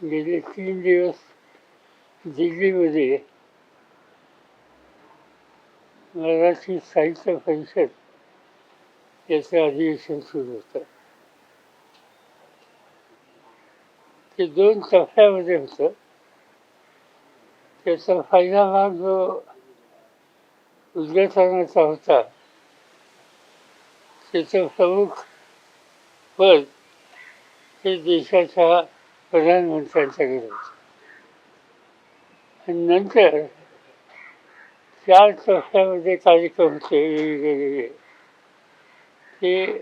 गेले तीन दिवस दिल्लीमध्ये मराठी साहित्य परिषद याचं अधिवेशन सुरू होतं ते दोन टप्प्यामध्ये होतं त्याचा पहिला भाग जो उद्घाटनाचा होता त्याचं प्रमुख पद हे देशाच्या प्रधानमंत्र्यांच्याकडे होतं आणि नंतर चार टप्प्यामध्ये कार्यक्रम होते वेगवेगळे ते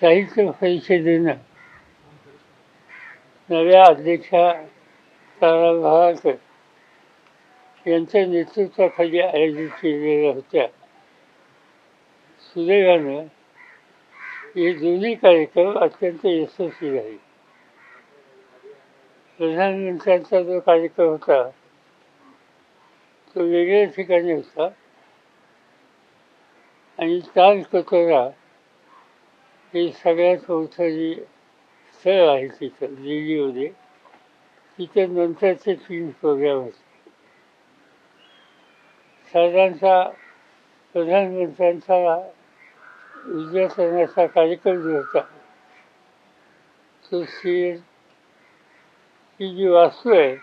साहित्य परिषदेनं नव्या अध्यक्षा तारा यांच्या नेतृत्वाखाली आयोजित केलेल्या होत्या. सुदैवानं हे दोन्ही कार्यक्रम अत्यंत यशस्वी झाले. प्रधानमंत्र्यांचा जो कार्यक्रम होता तो वेगळ्या ठिकाणी होता. आणि ताज कचोरा हे सगळ्यात मोठं जे स्थळ आहे तिथं दिल्लीमध्ये. तिथे नंतरचे तीन प्रोग्राम होते. साधारणतः प्रधानमंत्र्यांचा उद्घाटनाचा कार्यक्रम जो होता तो सीएन ही जी वास्तू आहे.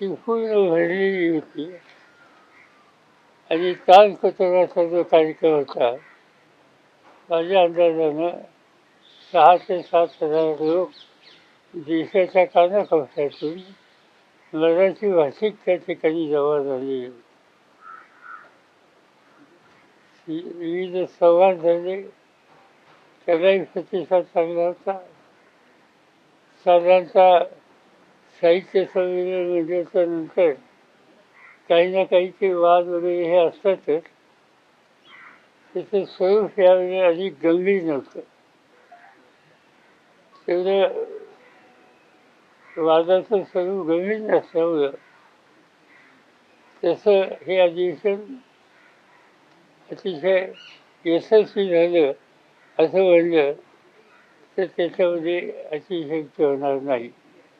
ती पूर्ण भरलेली होती. आणि ताल कचराचा जो कार्यक्रम होता माझ्या अंदाजानं सहा ते सात हजार लोक देशाच्या कानाकोपऱ्यातून मराठी भाषिक त्या ठिकाणी जमा झालेली होती विविध संवाद झाले. त्यालाही प्रतिसाद चांगला होता. साधारणतः साहित्य संमेलन म्हटल्याच्या नंतर काही ना काहीचे वाद वगैरे हे असतातच. त्याचं स्वरूप यावेळी अधिक गंभीर नव्हतं. तेवढं वादाचं स्वरूप गंभीर नसल्यामुळं तसं हे अधिवेशन अतिशय यशस्वी झालं असं म्हणलं तर त्याच्यामध्ये अतिशय होणार नाही.